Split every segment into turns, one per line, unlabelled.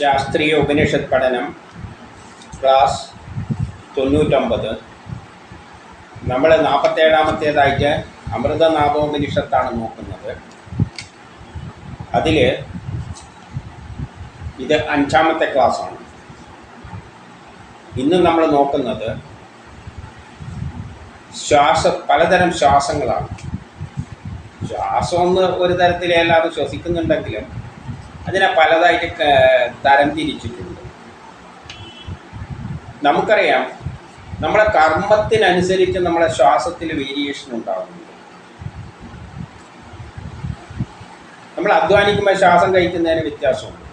ശാസ്ത്രീയ ഉപനിഷത്ത് പഠനം ക്ലാസ് തൊണ്ണൂറ്റൊമ്പത്. നമ്മൾ നാൽപ്പത്തേഴാമത്തേതായിട്ട് അമൃതനാഭോപനിഷത്താണ് നോക്കുന്നത്. അതിൽ ഇത് അഞ്ചാമത്തെ ക്ലാസ്സാണ്. ഇന്ന് നമ്മൾ നോക്കുന്നത് ശ്വാസ പലതരം ശ്വാസങ്ങളാണ്. ശ്വാസം ഒന്ന് ഒരു തരത്തിൽ ശ്വസിക്കുന്നുണ്ടെങ്കിലും അതിനെ പലതായിട്ട് തരം തിരിച്ചിട്ടുണ്ട്. നമുക്കറിയാം നമ്മുടെ കർമ്മത്തിനനുസരിച്ച് നമ്മുടെ ശ്വാസത്തിൽ വേരിയേഷൻ ഉണ്ടാകുന്നുണ്ട് നമ്മൾ അധ്വാനിക്കുമ്പോൾ ശ്വാസം കഴിക്കുന്നതിന് വ്യത്യാസമുണ്ട്.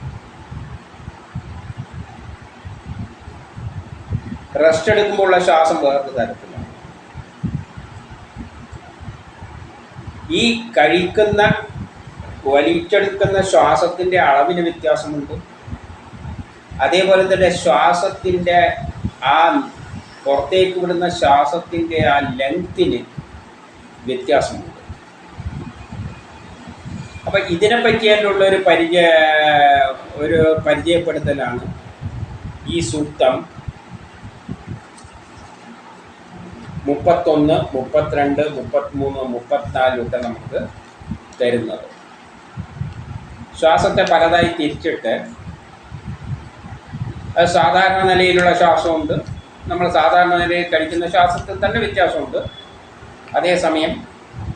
റെസ്റ്റ് എടുക്കുമ്പോൾ ഉള്ള ശ്വാസം വേറൊരു തരത്തിലാണ്. ഈ കഴിക്കുന്ന വലിച്ചെടുക്കുന്ന ശ്വാസത്തിന്റെ അളവിന് വ്യത്യാസമുണ്ട്. അതേപോലെ തന്നെ ശ്വാസത്തിന്റെ ആ പുറത്തേക്ക് വിടുന്ന ശ്വാസത്തിന്റെ ആ ലെങ്ത്തിന് വ്യത്യാസമുണ്ട്. അപ്പം ഇതിനെ പറ്റിയുള്ള ഒരു പരിചയ ഒരു പരിചയപ്പെടുത്തലാണ് ഈ സൂക്തം മുപ്പത്തൊന്ന് മുപ്പത്തിരണ്ട് മുപ്പത്തിമൂന്ന് മുപ്പത്തിനാലിലൊക്കെ നമുക്ക് തരുന്നത്. ശ്വാസത്തെ പലതായി തിരിച്ചിട്ട് അത് സാധാരണ നിലയിലുള്ള ശ്വാസമുണ്ട്. നമ്മൾ സാധാരണ നിലയിൽ കഴിക്കുന്ന ശ്വാസത്തിൽ തന്നെ വ്യത്യാസമുണ്ട്. അതേസമയം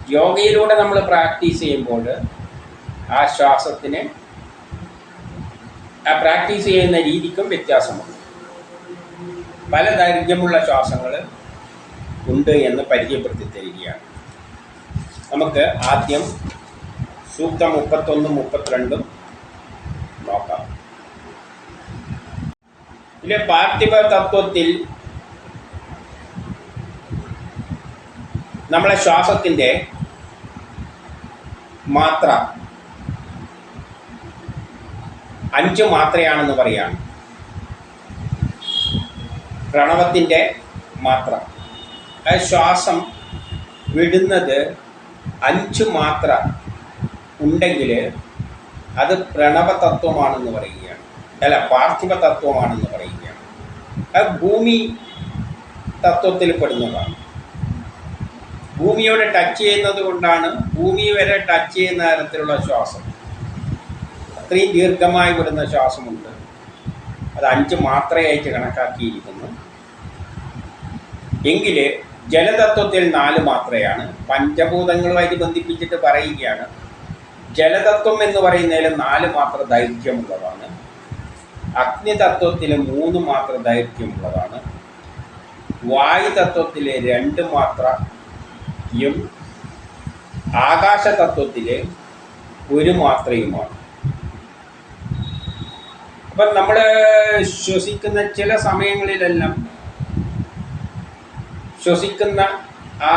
യോഗയിലൂടെ നമ്മൾ പ്രാക്ടീസ് ചെയ്യുമ്പോൾ ആ ശ്വാസത്തിന് ആ പ്രാക്ടീസ് ചെയ്യുന്ന രീതിക്കും വ്യത്യാസമുണ്ട്. പല ദൈർഘ്യമുള്ള ശ്വാസങ്ങൾ ഉണ്ട് എന്ന് പരിചയപ്പെടുത്തി തരികയാണ്. നമുക്ക് ആദ്യം സൂക്തം മുപ്പത്തൊന്നും മുപ്പത്തിരണ്ടും നോക്കാം. ഇതിലെ പാർത്ഥിവ തത്വത്തിൽ നമ്മളെ ശ്വാസത്തിന്റെ മാത്ര അഞ്ച് മാത്രയാണെന്ന് പറയാണ്. പ്രണവത്തിന്റെ മാത്ര. ശ്വാസം വിടുന്നത് അഞ്ച് മാത്ര ഉണ്ടെങ്കിൽ അത് പ്രണവതത്വമാണെന്ന് പറയുകയാണ്. അല്ല പാർത്ഥിവ തത്വമാണെന്ന് പറയുകയാണ്. അത് ഭൂമി തത്വത്തിൽ പെടുന്നതാണ്. ഭൂമിയോട് ടച്ച് ചെയ്യുന്നത് കൊണ്ടാണ് ഭൂമി വരെ ടച്ച് ചെയ്യുന്ന തരത്തിലുള്ള ശ്വാസം. അത്രയും ദീർഘമായി വിടുന്ന ശ്വാസമുണ്ട്. അത് അഞ്ച് മാത്രയായിട്ട് കണക്കാക്കിയിരിക്കുന്നു. എങ്കിൽ ജലതത്വത്തിൽ നാല് മാത്രയാണ്. പഞ്ചഭൂതങ്ങളുമായിട്ട് ബന്ധിപ്പിച്ചിട്ട് പറയുകയാണ്. ജലതത്വം എന്ന് പറയുന്നതിൽ നാല് മാത്ര ദൈർഘ്യമുള്ളതാണ്. അഗ്നിതത്വത്തിൽ മൂന്ന് മാത്ര ദൈർഘ്യമുള്ളതാണ്. വായുതത്വത്തിൽ രണ്ട് മാത്രയും ആകാശതത്വത്തിൽ ഒരു മാത്രയുമാണ്. അപ്പം നമ്മൾ ശ്വസിക്കുന്ന ചില സമയങ്ങളിലെല്ലാം ശ്വസിക്കുന്ന ആ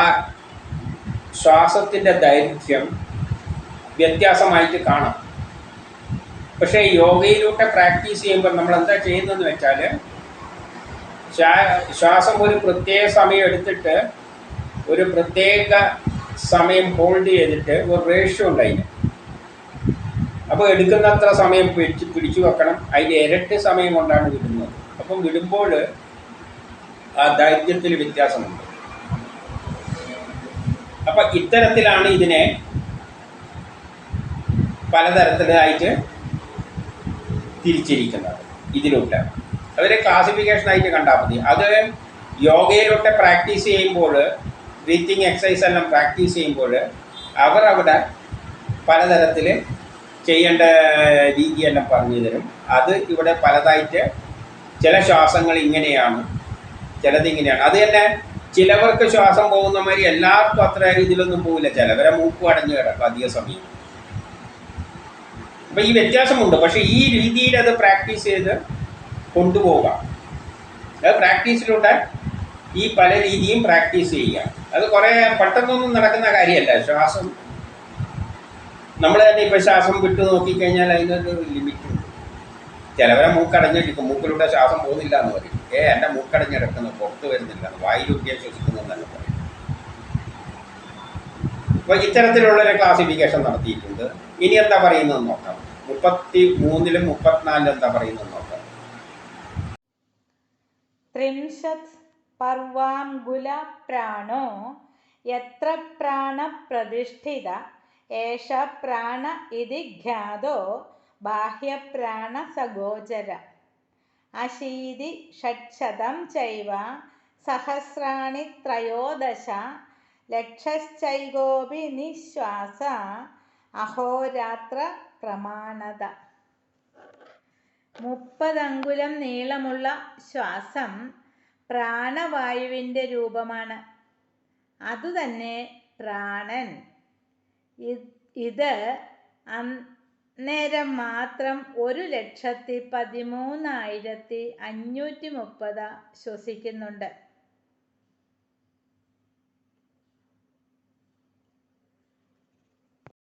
ശ്വാസത്തിന്റെ ദൈർഘ്യം വ്യത്യാസമായിട്ട് കാണാം. പക്ഷേ യോഗയിലൂടെ പ്രാക്ടീസ് ചെയ്യുമ്പോൾ നമ്മൾ എന്താ ചെയ്യുന്നതെന്ന് വെച്ചാൽ ശ്വാസം ഒരു പ്രത്യേക സമയം എടുത്തിട്ട് ഒരു പ്രത്യേക സമയം ഹോൾഡ് ചെയ്തിട്ട് ഒരു റേഷ്യോ ഉണ്ട് അതിന് അപ്പോൾ എടുക്കുന്നത്ര സമയം പിടിച്ച് പിടിച്ചു വെക്കണം. അതിന്റെ ഇരട്ടി സമയം കൊണ്ടാണ് വിടുന്നത്. അപ്പം വിടുമ്പോൾ ആ ദൈർഘ്യത്തിൽ വ്യത്യാസമുണ്ട്. അപ്പം ഇത്തരത്തിലാണ് ഇതിനെ പലതരത്തിലായിട്ട് തിരിച്ചിരിക്കുന്നത് ഇതിലൂടെ. അവരെ ക്ലാസിഫിക്കേഷനായിട്ട് കണ്ടാൽ മതി. അത് യോഗയിലൂടെ പ്രാക്ടീസ് ചെയ്യുമ്പോൾ ബ്രീത്തിങ് എക്സസൈസ് എല്ലാം പ്രാക്ടീസ് ചെയ്യുമ്പോൾ അവർ അവിടെ പലതരത്തിൽ ചെയ്യേണ്ട രീതിയെല്ലാം പറഞ്ഞു തരും. അത് ഇവിടെ പലതായിട്ട് ചില ശ്വാസങ്ങൾ ഇങ്ങനെയാണ് ചിലത് ഇങ്ങനെയാണ്. അത് തന്നെ ചിലവർക്ക് ശ്വാസം പോകുന്ന മാതിരി എല്ലാവർക്കും അത്ര ഇതിലൊന്നും പോകില്ല ചിലവരെ മൂക്ക് അടഞ്ഞു കിടക്കും അധിക സമയം. അപ്പം ഈ വ്യത്യാസമുണ്ട്. പക്ഷേ ഈ രീതിയിൽ അത് പ്രാക്ടീസ് ചെയ്ത് കൊണ്ടുപോകാം. അത് പ്രാക്ടീസിലൂടെ ഈ പല രീതിയും പ്രാക്ടീസ് ചെയ്യുക അത് കുറേ പെട്ടെന്നൊന്നും നടക്കുന്ന കാര്യമല്ല. ശ്വാസം നമ്മൾ തന്നെ ഇപ്പോൾ ശ്വാസം വിട്ടു നോക്കിക്കഴിഞ്ഞാൽ അതിനൊരു ലിമിറ്റ് ഉണ്ട്. ചിലവരെ മൂക്കടഞ്ഞിരിക്കും. മൂക്കിലൂടെ ശ്വാസം പോകുന്നില്ല എന്ന് പറയും. ഏ എന്റെ മൂക്കടഞ്ഞിടക്കുന്നു. പുറത്ത് വരുന്നില്ല. വായുരൂപ്യം ശ്വസിക്കുന്നു എന്നല്ല പറയും. അപ്പോൾ ഇത്തരത്തിലുള്ള ഒരു ക്ലാസിഫിക്കേഷൻ നടത്തിയിട്ടുണ്ട്. ഇനി എന്താ പറയുന്നത് നോക്കാം. മുപ്പത്തി മൂന്നിലും മുപ്പത്തിനാലിലും എന്താ പറയുന്നത് നോക്കാം.
ത്രിംശത് പർവാങ്കുല പ്രാണോ? യത്ര പ്രാണപ്രതിഷ്ഠിത? ഏഷ പ്രാണ ഇതി ഖ്യാതോ? ബാഹ്യപ്രാണ സഗോചര. അശീതി ഷട്ശതം ചൈവ. സഹസ്രാണി ത്രയോദശ. ലക്ഷശ്ചൈകോപി നിശ്വാസ അഹോരാത്ര പ്രമാണത മുപ്പതങ്കുലം നീളമുള്ള ശ്വാസം പ്രാണവായുവിന്റെ രൂപമാണ്. അതുതന്നെ പ്രാണൻ. ഇത് അന്നേരം മാത്രം ഒരു ലക്ഷത്തി പതിമൂന്നായിരത്തി അഞ്ഞൂറ്റി മുപ്പത് ശ്വസിക്കുന്നുണ്ട്.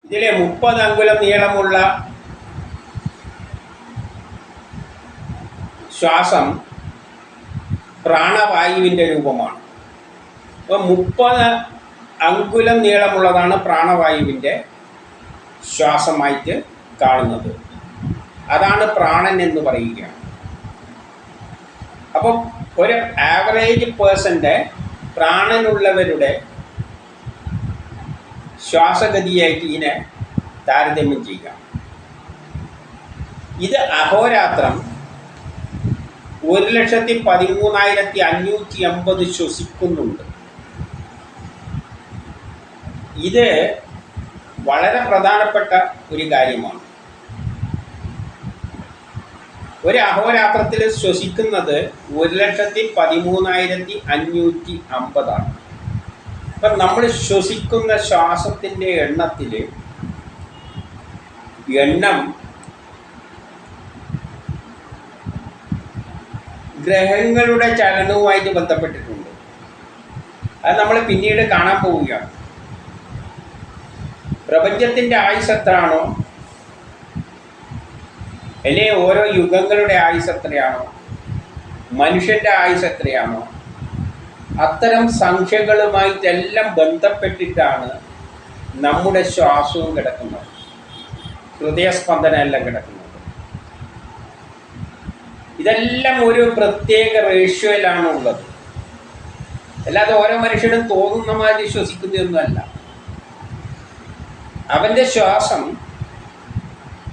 ഇതിലെ മുപ്പത് അങ്കുലം നീളമുള്ള ശ്വാസം പ്രാണവായുവിന്റെ രൂപമാണ്. അപ്പോൾ മുപ്പത് അങ്കുലം നീളമുള്ളതാണ് പ്രാണവായുവിന്റെ ശ്വാസമായിട്ട് കാണുന്നത്. അതാണ് പ്രാണൻ എന്ന് പറയുക. അപ്പം ഒരു ആവറേജ് പേഴ്സന്റെ പ്രാണനുള്ളവരുടെ ശ്വാസഗതിയായിട്ട് ഇതിനെ താരതമ്യം ചെയ്യുക. ഇത് അഹോരാത്രം ഒരു ലക്ഷത്തി പതിമൂന്നായിരത്തി അഞ്ഞൂറ്റി അമ്പത് ശ്വസിക്കുന്നുണ്ട്. ഇത് വളരെ പ്രധാനപ്പെട്ട ഒരു കാര്യമാണ്. ഒരു അഹോരാത്രത്തിൽ ശ്വസിക്കുന്നത് ഒരു ലക്ഷത്തി പതിമൂന്നായിരത്തി അഞ്ഞൂറ്റി അമ്പതാണ് അപ്പം നമ്മൾ ശ്വസിക്കുന്ന ശ്വാസത്തിന്റെ എണ്ണത്തിൽ എണ്ണം ഗ്രഹങ്ങളുടെ ചലനവുമായിട്ട് ബന്ധപ്പെട്ടിട്ടുണ്ട്. അത് നമ്മൾ പിന്നീട് കാണാൻ പോവുകയാണ്. പ്രപഞ്ചത്തിന്റെ ആയുസ് എത്രയാണോ? അല്ലെ ഓരോ യുഗങ്ങളുടെ ആയുസ് എത്രയാണോ? മനുഷ്യന്റെ ആയുസ് എത്രയാണോ? അത്തരം സംഖ്യകളുമായിട്ടെല്ലാം ബന്ധപ്പെട്ടിട്ടാണ് നമ്മുടെ ശ്വാസവും കിടക്കുന്നത്. ഹൃദയസ്പന്ദന എല്ലാം കിടക്കുന്നത്. ഇതെല്ലാം ഒരു പ്രത്യേക റേഷ്യോയിലാണ് ഉള്ളത് അല്ലാതെ ഓരോ മനുഷ്യനും തോന്നുന്ന മാതിരി ശ്വസിക്കുന്നതൊന്നുമല്ല. അവന്റെ ശ്വാസം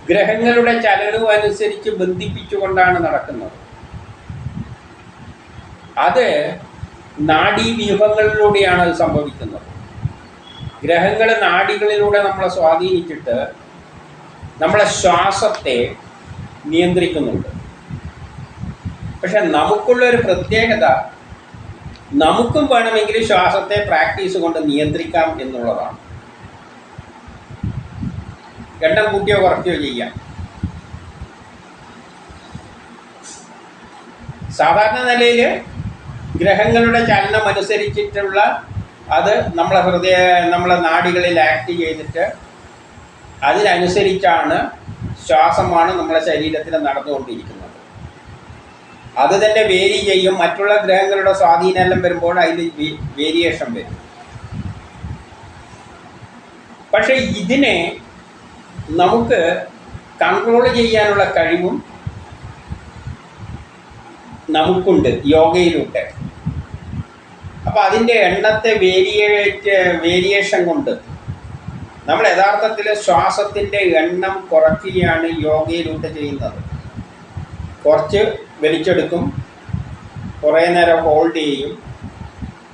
ഗ്രഹങ്ങളുടെ ചലനവും അനുസരിച്ച് ബന്ധിപ്പിച്ചുകൊണ്ടാണ് നടക്കുന്നത്. അത് നാഡീവ്യൂഹങ്ങളിലൂടെയാണ് അത് സംഭവിക്കുന്നത്. ഗ്രഹങ്ങൾ നാഡികളിലൂടെ നമ്മളെ സ്വാധീനിച്ചിട്ട് നമ്മളെ ശ്വാസത്തെ നിയന്ത്രിക്കുന്നുണ്ട്. പക്ഷെ നമുക്കുള്ള ഒരു പ്രത്യേകത നമുക്കും വേണമെങ്കിൽ ശ്വാസത്തെ പ്രാക്ടീസ് കൊണ്ട് നിയന്ത്രിക്കാം എന്നുള്ളതാണ്. എണ്ണം കൂട്ടിയോ കുറയ്ക്കുകയോ ചെയ്യാം. സാധാരണ നിലയിൽ ഗ്രഹങ്ങളുടെ ചലനം അനുസരിച്ചിട്ടുള്ള അത് നമ്മളെ ഹൃദയ നമ്മളെ നാടികളിൽ ആക്ട് ചെയ്തിട്ട് അതിനനുസരിച്ചാണ് ശ്വാസമാണ് നമ്മളെ ശരീരത്തിൽ നടന്നുകൊണ്ടിരിക്കുന്നത്. അത് തന്നെ വേരി ചെയ്യും. മറ്റുള്ള ഗ്രഹങ്ങളുടെ സ്വാധീനമെല്ലാം വരുമ്പോൾ അതിൽ വേരിയേഷൻ വരും. പക്ഷേ ഇതിനെ നമുക്ക് കൺട്രോൾ ചെയ്യാനുള്ള കഴിവും നമുക്കുണ്ട് യോഗയിലൂടെ അപ്പോൾ അതിന്റെ എണ്ണത്തെ വേരിയേറ്റ് വേരിയേഷൻ കൊണ്ട് നമ്മൾ യഥാർത്ഥത്തിൽ ശ്വാസത്തിന്റെ എണ്ണം കുറയ്ക്കുകയാണ് യോഗയിലൂടെ ചെയ്യുന്നത്. കുറച്ച് വലിച്ചെടുക്കും കുറേ നേരം ഹോൾഡ് ചെയ്യും.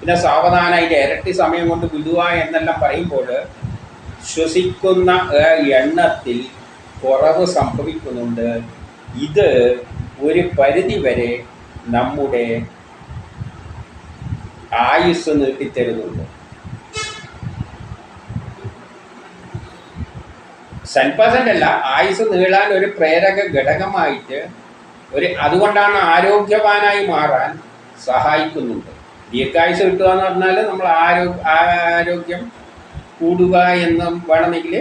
പിന്നെ സാവധാനം ഇരട്ടി സമയം കൊണ്ട് വിടുക എന്നെല്ലാം പറയുമ്പോൾ ശ്വസിക്കുന്ന എണ്ണത്തിൽ കുറവ് സംഭവിക്കുന്നുണ്ട്. ഇത് ഒരു പരിധി വരെ നമ്മുടെ ആയുസ് നീട്ടിത്തരുന്നുണ്ട് സെൻ പെർസെന്റ് അല്ല ആയുസ് നീളാൻ ഒരു പ്രേരക ഘടകമായിട്ട് ഒരു അതുകൊണ്ടാണ് ആരോഗ്യവാനായി മാറാൻ സഹായിക്കുന്നുണ്ട്. ദീർഘായുസ് കിട്ടുക എന്ന് പറഞ്ഞാൽ നമ്മൾ ആരോഗ്യ ആരോഗ്യം കൂടുക എന്ന് വേണമെങ്കിൽ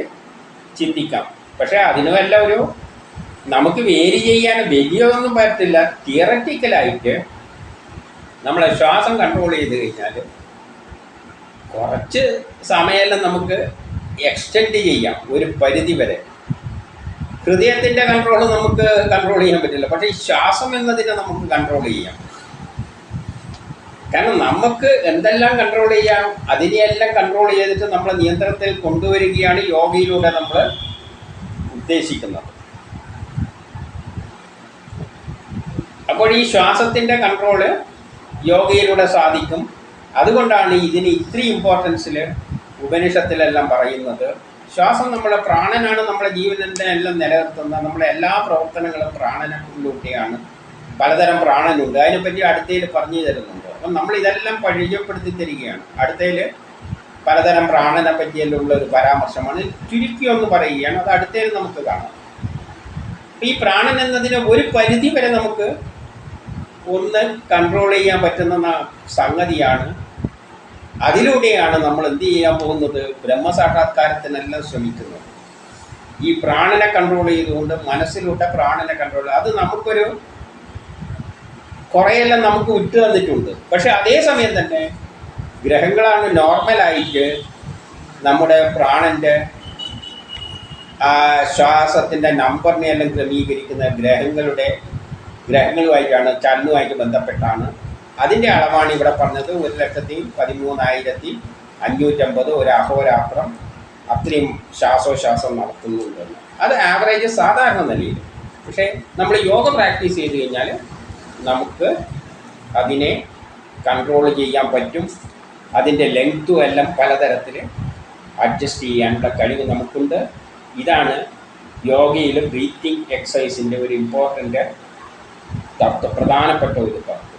ചിന്തിക്കാം. പക്ഷേ അതിന് വല്ല ഒരു നമുക്ക് വേരി ചെയ്യാൻ വലിയതൊന്നും പറ്റില്ല തിയററ്റിക്കലായിട്ട് നമ്മളെ ശ്വാസം കൺട്രോൾ ചെയ്ത് കഴിഞ്ഞാൽ കുറച്ച് സമയമെല്ലാം നമുക്ക് എക്സ്റ്റെൻഡ് ചെയ്യാം ഒരു പരിധി വരെ. ഹൃദയത്തിന്റെ കൺട്രോൾ നമുക്ക് കൺട്രോൾ ചെയ്യാൻ പറ്റില്ല. പക്ഷേ ഈ ശ്വാസം എന്നതിനെ നമുക്ക് കൺട്രോൾ ചെയ്യാം. കാരണം നമുക്ക് എന്തെല്ലാം കൺട്രോൾ ചെയ്യാം അതിനെയെല്ലാം കൺട്രോൾ ചെയ്തിട്ട് നമ്മളെ നിയന്ത്രണത്തിൽ കൊണ്ടുവരികയാണ് യോഗയിലൂടെ നമ്മൾ ഉദ്ദേശിക്കുന്നത്. അപ്പോൾ ഈ ശ്വാസത്തിന്റെ കൺട്രോൾ യോഗയിലൂടെ സാധിക്കും. അതുകൊണ്ടാണ് ഇതിന് ഇത്രയും ഇമ്പോർട്ടൻസിൽ ഉപനിഷത്തിലെല്ലാം പറയുന്നത്. ശ്വാസം നമ്മളെ പ്രാണനാണ് നമ്മുടെ ജീവനത്തെ എല്ലാം നിലനിർത്തുന്നത് നമ്മളെ എല്ലാ പ്രവർത്തനങ്ങളും പ്രാണനത്തിലൂടെയാണ് പലതരം പ്രാണനുണ്ട്. അതിനെപ്പറ്റി അടുത്തയിൽ പറഞ്ഞു തരുന്നുണ്ട്. അപ്പം നമ്മൾ ഇതെല്ലാം പരിചയപ്പെടുത്തി തരികയാണ്. അടുത്തയിൽ പലതരം പ്രാണനെ പറ്റിയെല്ലാം ഒരു പരാമർശമാണ്. ചുരുക്കി ഒന്ന് പറയുകയാണ്. അത് അടുത്തയിൽ നമുക്ക് കാണാം. ഈ പ്രാണൻ എന്നതിന് ഒരു പരിധി വരെ നമുക്ക് ഒന്ന് കൺട്രോൾ ചെയ്യാൻ പറ്റുന്ന സംഗതിയാണ്. അതിലൂടെയാണ് നമ്മൾ എന്ത് ചെയ്യാൻ പോകുന്നത്? ബ്രഹ്മസാക്ഷാത്കാരത്തിനെല്ലാം ശ്രമിക്കുന്നത്. ഈ പ്രാണനെ കൺട്രോൾ ചെയ്തുകൊണ്ട് മനസ്സിലൂടെ പ്രാണനെ കൺട്രോൾ അത് നമുക്കൊരു കുറേയെല്ലാം നമുക്ക് വിട്ടു തന്നിട്ടുണ്ട്. പക്ഷെ അതേസമയം തന്നെ ഗ്രഹങ്ങളാണ് നോർമലായിട്ട് നമ്മുടെ പ്രാണന്റെ ശ്വാസത്തിന്റെ നമ്പറിനെ എല്ലാം ക്രമീകരിക്കുന്ന ഗ്രഹങ്ങളുടെ ഗ്രഹങ്ങളുമായിട്ടാണ് ചന്ദ്രനുമായിട്ട് ബന്ധപ്പെട്ടാണ്. അതിന്റെ അളവാണ് ഇവിടെ പറഞ്ഞത് ഒരു ലക്ഷത്തി പതിമൂന്നായിരത്തി അഞ്ഞൂറ്റമ്പത് ഒരു അഹോരാത്രം അത്രയും ശ്വാസോശ്വാസം നടത്തുന്നുണ്ടെന്ന് അത് ആവറേജ് സാധാരണ നിലയിൽ. പക്ഷേ നമ്മൾ യോഗ പ്രാക്ടീസ് ചെയ്ത് കഴിഞ്ഞാൽ നമുക്ക് അതിനെ കൺട്രോൾ ചെയ്യാൻ പറ്റും. അതിന്റെ ലെങ്ത്തും എല്ലാം പലതരത്തിൽ അഡ്ജസ്റ്റ് ചെയ്യാനുള്ള കഴിവ് നമുക്കുണ്ട്. ഇതാണ് യോഗയിലെ ബ്രീത്തിങ് എക്സസൈസിന്റെ ഒരു ഇമ്പോർട്ടന്റ് പ്രധാനപ്പെട്ട ഒരു തത്വം